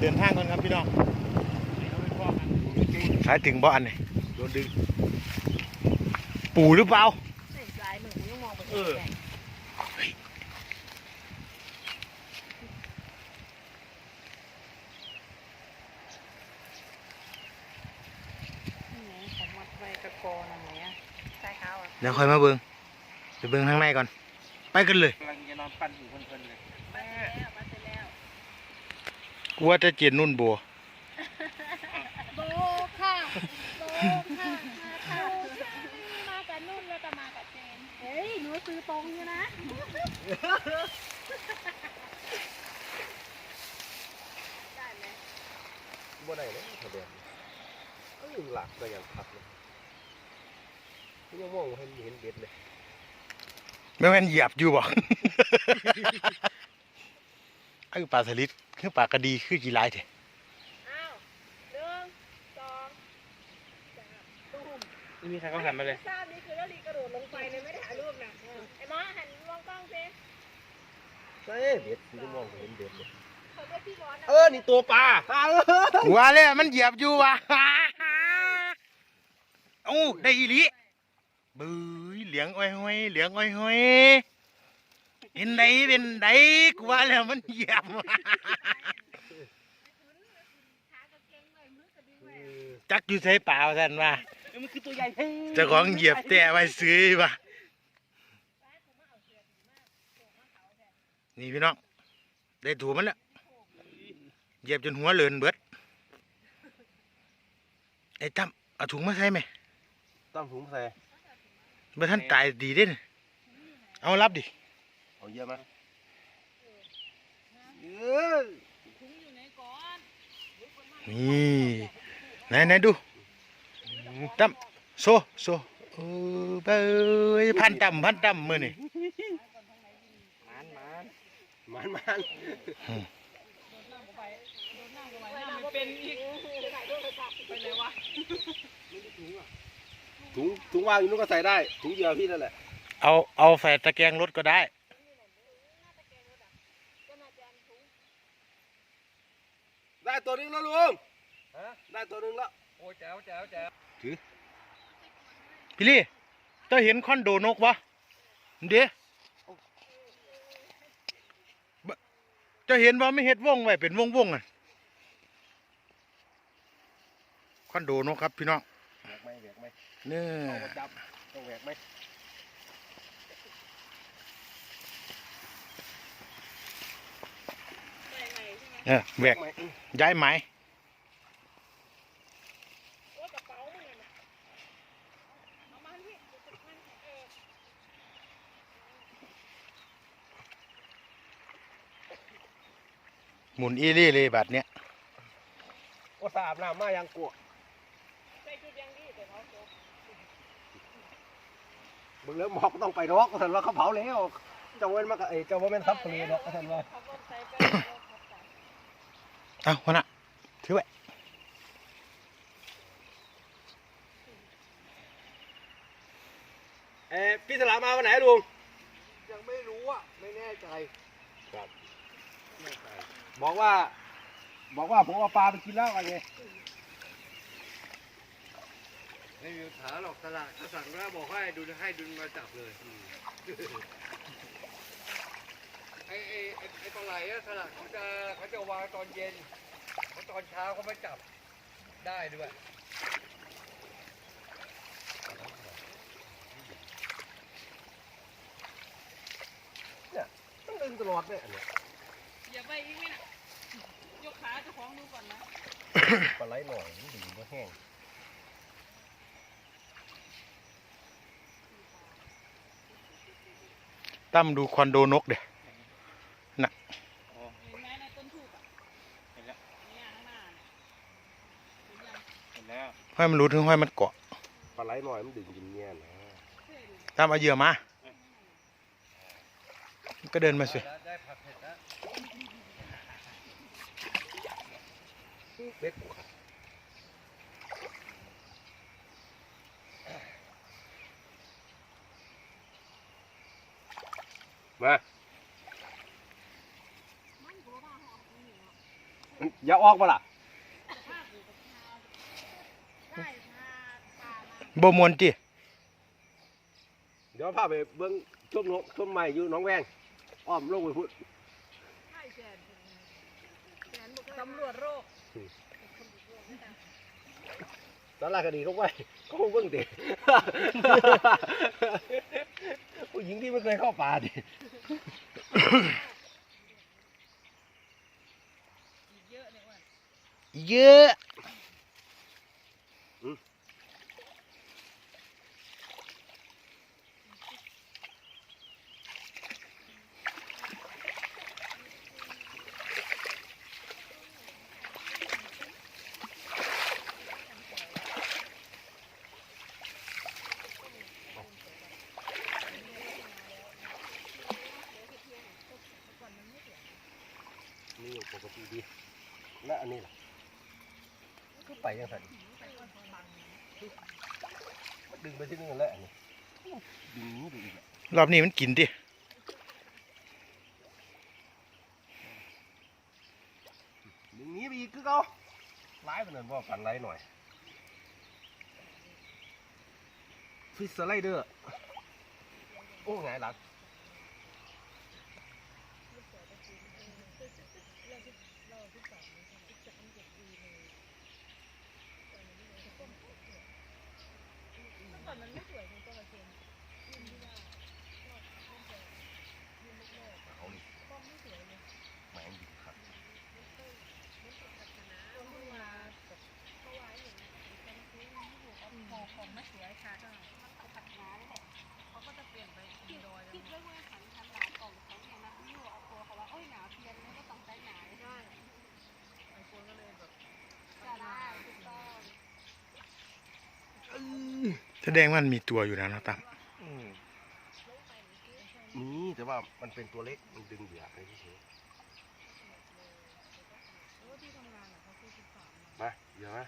เดินทางก่อนครับพี่น้องสายถึงบ่อันนี่โดนดึง ปูหรือเปล่าเห็นลายหนูยังมองไปเออนี่ไงเดี๋ยวค่อยมาเบิ่งไปเบิ่งข้างในก่อน ไปกันเลยกำลังจะนอนปั่นหูเพลินๆเลย มาแล้วมาเสร็จแล้วกูว่าจะเจียนนุ่นบัวโบค่ะโบค่ะมาค่ะมากับนุ่นแล้วจะมากับเจนเฮ้ยหนูซื้อตรงอยู่นะได้ไหมบ่ได้เลยทะเบียนเอ้ยหลักก็ยังขับเลยยังมองเห็นเห็นเบ็ดเลยไม่แม่นเหยียบอยู่บ่ ไอ้ปลาสลิดคือปลากระดีคือกี่ลายเถอะอ้าวหนึ่งสองสามตุ้มไม่มีใครเขาหันมาเลย ทราบนี่คือแล้วลีกระโดดลงไปเนี่ยไม่ได้ถ่ายรูปนะไอ้หมอหันมองกล้องสิใช่เบ็ดยังมองเห็นเบ็ดเลยเขาเรียกพี่บอลนะเออ นี่ตัวปลาปลาเออว่าเลยมันเหยียบอยู่ว่ะโอ้ได้อีหลีบื้อเหลียงอ้อยห้อยเหลียงอ้อยห้อย เห็นไดเป็นไดกูว่าแล้วมันเหยียบขากระเกงเลยมือกระดิ่งเลยจักอยู่ใส่เปล่าท่านว่าเออมันคือตัวใหญ่เฮ้ยเจ้าของเหยียบแต่ไว้ซื้อว่ะนี่พี่น้องได้ถูมันแล้วเหยียบจนหัวเลินเบิดไอ้ตั้มเอาถุงมาใส่ไหมต้องถุงใส่เมื่อท่านตายดีเด้นเอารับดิ เอาเยอะไหมเออถุงอยู่ไหนก่อนนี่ไหนไหนดูตั้มโซโซเออเบ้ยพันตั้มพันตั้มมือนี่มันมันมันมันเป็นอีกไปไหนวะถุงถุงวางอยู่นู้นก็ใส่ได้ ถุงเดียวพี่นั่นแหละ เอาเอาแฝดตะแกรงรถก็ได้ ได้ตัวหนึงแล้วลุงได้ตัวหนึงแล้ว โอ้แจ๋วแจ๋วแจ๋วพี่ลี่เจ้าเห็นคอนโดนกวะเดี๋ยวบเจ้าเห็นว่าไม่เห็ดวงไว้เป็นวงวงๆอะคอนโดนกครับพี่น้องแหวกไหมแหวกไหมเนี่ยต้องมาจับต้องแหวกไหม ไปไหนใช่ไหม เออแหวกย้ายไหมหมุนอีเล่เลยแบัดเนี้ยโอสาบน้ำมายังกลัวใส่ชุดยังดีแต่มหมอกต้องไปรอกท่านว่าเขาเผาแล้วจ้าเว้นมากเอ้จ้าว่าแม่นทับเปลีเนาะท่านว่า เขาก็ใส่ไปเอาคนน่ะถือไว้เอ้พี่สลามาวันไหนลุงยังไม่รู้อะไม่แน่ใจครับบอกว่า บอกว่าผมเอาปลาไปกินแล้วอะไรไงไม่มีปัญหาหรอกตลาดเขาสั่งแล้วบอกให้ดุลให้ดุลมาจับเลย ไอ้ไอ้ไอ้ไอ้ปลาไหลอะตลาดเขาจะเขาจะวางตอนเย็นเพราะตอนเช้าเขามาจับได้ด้วยต้องดึงตลอดเนี่ยอันเนี้ยอย่าไปอีกไหมน่ะยกขาเจ้าของดูก่อนนะปลาไหลหน่อยมันดีมันแห้งตั้มดูคอนโดนกเด้ เห็นไหมในต้นทูบอะเห็นแล้วเนี่ยข้างหน้าเนี่ยเห็นยังเห็นแล้วให้มันรู้ถึงให้มันเกาะปลาไหลหน่อยมันดึงกินเงี้ยนะเท่ดูตั้มเอาเหยื่อมา ก็เดินมาสิแล้วได้ผักเผ็ดแล้วเล็กกว่ามามันกลัวว่า อมของหนูอะเท่อย่าออกมาล่ะได้พาปลามาบ่มวนติเดี๋ยวพาไปเบิ้งต้มนกต้มไม้อยู่หน้องแวงอ้อมลงไปพุ่นตำรวจโรคสารคดีเขาไว้เขาคงเบิ้งเตะผู้หญิงที่ไม่เคยเข้าป่าดิ เยอะ นี่ปกติดี และอันนี้ล่ะก็ไป ยังไงดึงไปที่นี่แหละอันนี้ดึงนี้ไปอีกอะรอบนี้มันกินติดึงนี้ไปอีกคือเขาไล่กันนั่นว่าปันไล่หน่อยฟิสสไลเดอร์โอ้ไงหลัก มันไม่สวยในตัวเค็มยืนที่ว่าก็ไม่สวยืนโลกเขานี่ก็ไม่สวยเลยแหมงดิบครับไม่เคยไม่เคนาเพราะว่าเพราะว่อย่างนี้เป็นคือที่อยู่กับพอของไม่สวยค่ะก็มันก็พัฒนาแล้วแหละเขาก็จะเปลี่ยนไปคิดไว้ว่าฉันทำหลางกล่องเขาเนี่ยนะที่อยู่เอาตัวเขาว่าโอ้ยหนาวเพียนแล้วก็ต้องใจหนาวใช่ไอ้คนก็เลยแบบจะได้ถูกต้อง แสดงว่ามันมีตัวอยู่นะเนาะตั้มอืมนี่แต่ว่ามันเป็นตัวเล็กมันดึงเหยื่อไปเฉยๆมาเดี๋ยวมา